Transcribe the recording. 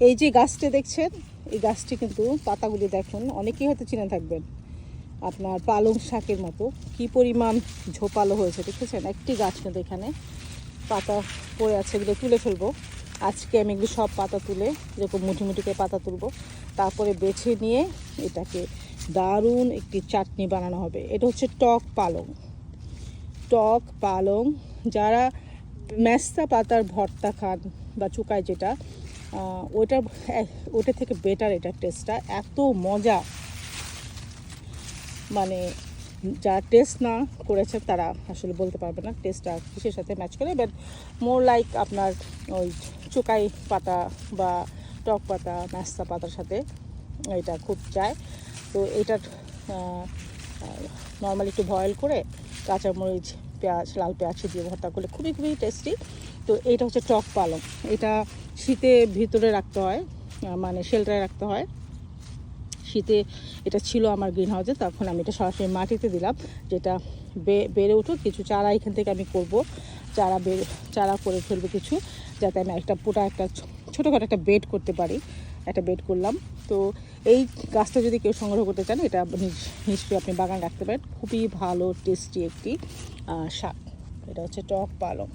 এই যে গাছটি দেখছেন, এই গাছটি কিন্তু পাতাগুলি দেখুন, অনেকেই হয়তো চিনে থাকবেন আপনার পালং শাকের মতো। কি পরিমাণ ঝোপালো হয়েছে, দেখেছেন? একটি গাছ কিন্তু এখানে পাতা পড়ে আছে এগুলো তুলে ফেলব। আজকে আমি এগুলো সব পাতা তুলে যেরকম মুঠি মুঠি করে পাতা তুলবো। তারপরে বেছে নিয়ে এটাকে দারুণ একটি চাটনি বানানো হবে। এটা হচ্ছে টক পালং। টক পালং, যারা মেস্তা পাতার ভর্তা খান বা চুকায় যেটা ওইটার ওইটা থেকে বেটার এটা টেস্টটা এত মজা। মানে যা টেস্ট না করেছে তারা আসলে বলতে পারবে না। টেস্টটা কিসের সাথে ম্যাচ করে? বাট মোর লাইক আপনার ওই চোকাই পাতা বা টক পাতা, নাস্তা পাতার সাথে এটা খুব যায়। তো এটার নর্মালি একটু বয়েল করে কাঁচামরিচ পেঁয়াজ, লাল পেঁয়াজ দিয়ে ভর্তা করলে খুবই খুবই টেস্টি তো এইটা হচ্ছে টক পালং। এটা শীতে ভিতরে রাখতে হয় মানে শেল্টারে রাখতে হয়। শীতে এটা ছিল আমার গ্রিন হাউসে তখন আমি এটা সরাসরি মাটিতে দিলাম, যেটা বেড়ে উঠুক, কিছু চারা এখান থেকে আমি করব। চারা বেড়ে চারা করে ফেলব কিছু, যাতে আমি একটা পুটা একটা ছোটোখাটো একটা বেড করতে পারি, একটা বেড করলাম। তো এই গাছটা যদি কেউ সংগ্রহ করতে চান, এটা নিশ্চয়ই আপনি বাগান রাখতে পারেন। খুবই ভালো টেস্টি একটি শাক। এটা হচ্ছে টক পালং।